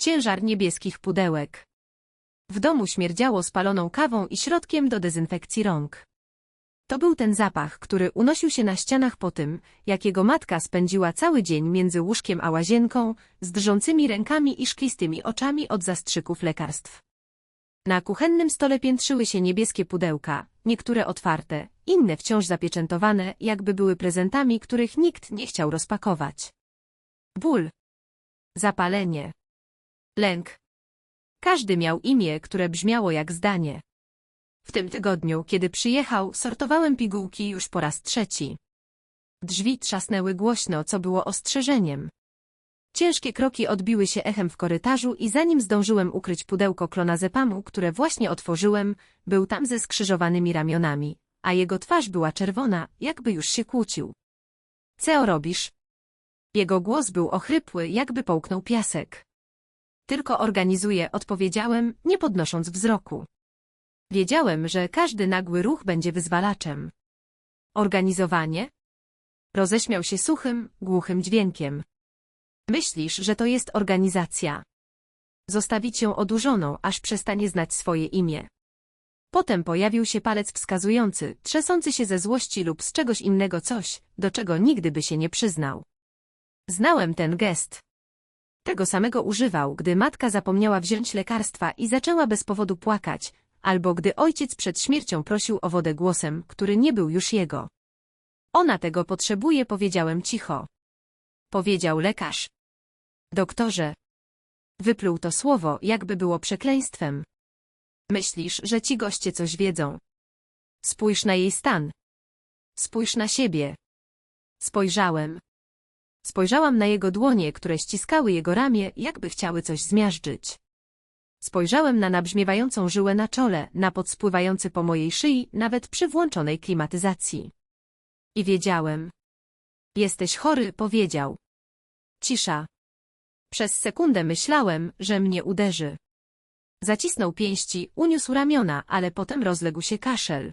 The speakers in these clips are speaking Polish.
Ciężar niebieskich pudełek. W domu śmierdziało spaloną kawą i środkiem do dezynfekcji rąk. To był ten zapach, który unosił się na ścianach po tym, jak jego matka spędziła cały dzień między łóżkiem a łazienką, z drżącymi rękami i szklistymi oczami od zastrzyków lekarstw. Na kuchennym stole piętrzyły się niebieskie pudełka, niektóre otwarte, inne wciąż zapieczętowane, jakby były prezentami, których nikt nie chciał rozpakować. Ból. Zapalenie. Lęk. Każdy miał imię, które brzmiało jak zdanie. W tym tygodniu, kiedy przyjechał, sortowałem pigułki już po raz trzeci. Drzwi trzasnęły głośno, co było ostrzeżeniem. Ciężkie kroki odbiły się echem w korytarzu i zanim zdążyłem ukryć pudełko klonazepamu, które właśnie otworzyłem, był tam ze skrzyżowanymi ramionami, a jego twarz była czerwona, jakby już się kłócił. Co robisz? Jego głos był ochrypły, jakby połknął piasek. Tylko organizuję, odpowiedziałem, nie podnosząc wzroku. Wiedziałem, że każdy nagły ruch będzie wyzwalaczem. Organizowanie? Roześmiał się suchym, głuchym dźwiękiem. Myślisz, że to jest organizacja. Zostawić ją odurzoną, aż przestanie znać swoje imię. Potem pojawił się palec wskazujący, trzęsący się ze złości lub z czegoś innego coś, do czego nigdy by się nie przyznał. Znałem ten gest. Tego samego używał, gdy matka zapomniała wziąć lekarstwa i zaczęła bez powodu płakać, albo gdy ojciec przed śmiercią prosił o wodę głosem, który nie był już jego. Ona tego potrzebuje, powiedziałem cicho. Powiedział lekarz. Doktorze. Wypluł to słowo, jakby było przekleństwem. Myślisz, że ci goście coś wiedzą. Spójrz na jej stan. Spójrz na siebie. Spojrzałem. Spojrzałam na jego dłonie, które ściskały jego ramię, jakby chciały coś zmiażdżyć. Spojrzałem na nabrzmiewającą żyłę na czole, na pot spływający po mojej szyi, nawet przy włączonej klimatyzacji. I wiedziałem. Jesteś chory, powiedział. Cisza. Przez sekundę myślałem, że mnie uderzy. Zacisnął pięści, uniósł ramiona, ale potem rozległ się kaszel.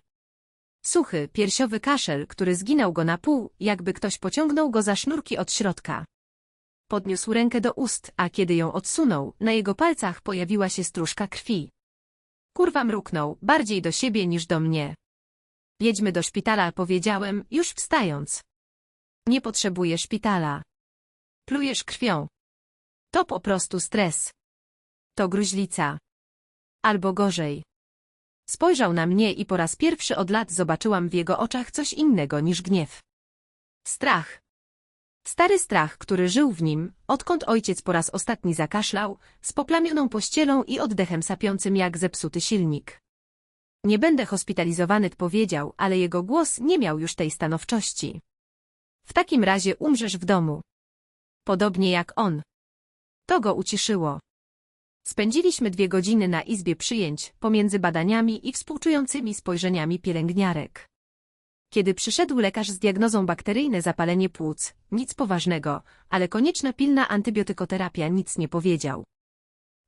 Suchy, piersiowy kaszel, który zginął go na pół, jakby ktoś pociągnął go za sznurki od środka. Podniósł rękę do ust, a kiedy ją odsunął, na jego palcach pojawiła się stróżka krwi. Kurwa mruknął, bardziej do siebie niż do mnie. Jedźmy do szpitala, powiedziałem, już wstając. Nie potrzebuję szpitala. Plujesz krwią. To po prostu stres. To gruźlica. Albo gorzej. Spojrzał na mnie i po raz pierwszy od lat zobaczyłam w jego oczach coś innego niż gniew. Strach. Stary strach, który żył w nim, odkąd ojciec po raz ostatni zakaszlał, z poplamioną pościelą i oddechem sapiącym jak zepsuty silnik. Nie będę hospitalizowany, powiedział, ale jego głos nie miał już tej stanowczości. W takim razie umrzesz w domu. Podobnie jak on. To go uciszyło. Spędziliśmy dwie godziny na izbie przyjęć, pomiędzy badaniami i współczującymi spojrzeniami pielęgniarek. Kiedy przyszedł lekarz z diagnozą bakteryjne zapalenie płuc, nic poważnego, ale konieczna pilna antybiotykoterapia nic nie powiedział.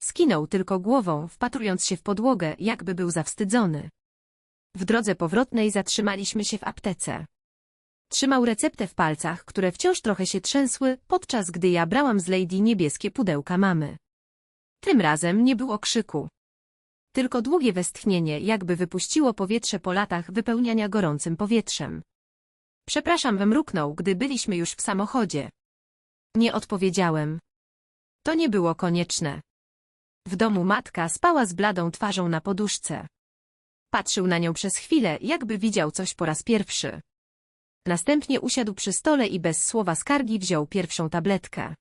Skinął tylko głową, wpatrując się w podłogę, jakby był zawstydzony. W drodze powrotnej zatrzymaliśmy się w aptece. Trzymał receptę w palcach, które wciąż trochę się trzęsły, podczas gdy ja brałam z Lady niebieskie pudełka mamy. Tym razem nie było krzyku. Tylko długie westchnienie, jakby wypuściło powietrze po latach wypełniania gorącym powietrzem. Przepraszam, wymruknął, gdy byliśmy już w samochodzie. Nie odpowiedziałem. To nie było konieczne. W domu matka spała z bladą twarzą na poduszce. Patrzył na nią przez chwilę, jakby widział coś po raz pierwszy. Następnie usiadł przy stole i bez słowa skargi wziął pierwszą tabletkę.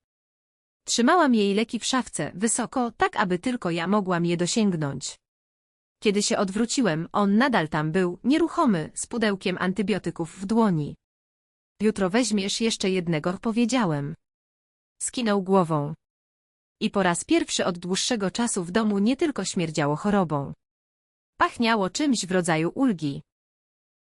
Trzymałam jej leki w szafce, wysoko, tak aby tylko ja mogłam je dosięgnąć. Kiedy się odwróciłem, on nadal tam był, nieruchomy, z pudełkiem antybiotyków w dłoni. Jutro weźmiesz jeszcze jednego, powiedziałem. Skinął głową. I po raz pierwszy od dłuższego czasu w domu nie tylko śmierdziało chorobą. Pachniało czymś w rodzaju ulgi.